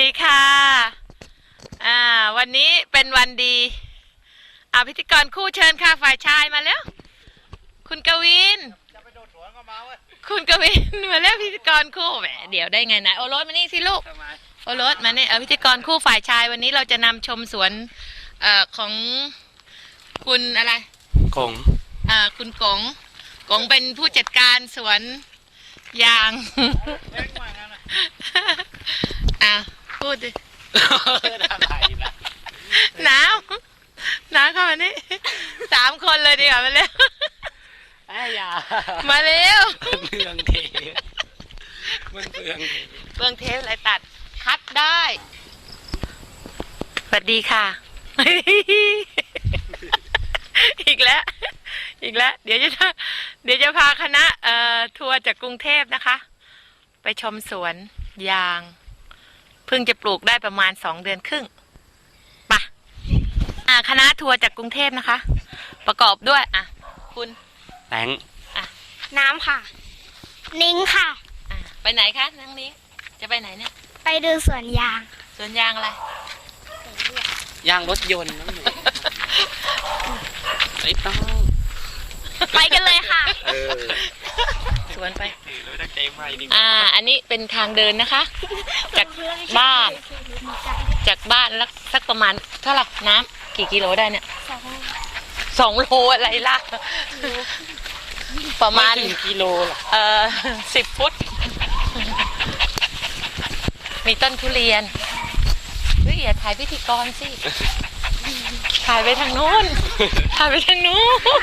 ดีค่ะ อ่า วันนี้เป็นวันดี อ่าพิธีกรคู่เชิญค่ะฝ่ายชายมาแล้ว คุณกวิน จะไปโดดสวนก็มาเว้ยคุณกวิน มาแล้วพิธีกรคู่แหมเดี๋ยวได้ไงนะโอรสมานี่สิลูก ทำไมโอรสมาเนี่ยเอาพิธีกรคู่ฝ่ายชายวันนี้เราจะนำชมสวนเอ่อของคุณอะไรคงเอ่อคุณกงกงเป็นผู้จัดการสวนยาง เล็กมากนะอะ พูดดิ อะไรนะหนาวหนาวเข้ามานี่ สามคนเลยดีกว่ามาเร็ว ไอ้ยามาเร็วเมืองเทมันเมืองเทเบื้องเทปอะไรตัด คัดได้ สวัสดีค่ะ อีกแล้ว อีกแล้ว เดี๋ยวจะ เดี๋ยวจะพาคณะเอ่อทัวร์จากกรุงเทพนะคะ ไปชมสวนยาง เพิ่งจะปลูกได้ประมาณสองเดือนครึ่งไปะอ่าคณะทัวร์จากกรุงเทพนะคะ ประกอบด้วย อะ คุณแตงน้ำค่ะ นิ้งค่ะ อะไปไหนคะนังนี้ จะไปไหนเนี่ย ไปดูสวนยางสวนยางอะไร ยางรถยนต์นั่นเองไอ้ต้อง ไปกันเลยค่ะ เออ สวนไปเราจะใจไม่ดีอ่า อันนี้เป็นทางเดินนะคะ จากบ้าน จากบ้านแล้วสักประมาณเท่าไหร่น้ำกี่กิโลได้เนี่ยสองโลอะไรล่ะ ประมาณถึงกิโลหรอกเอ่อสิบฟุต มีต้นทุเรียนเฮ้ยอย่าถ่ายพิธีกรสิ ถ่ายไปทางนู้น ถ่ายไปทางนู้น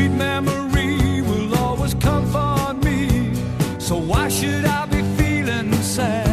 sweet memory will always comfort me. So why should I be feeling sad?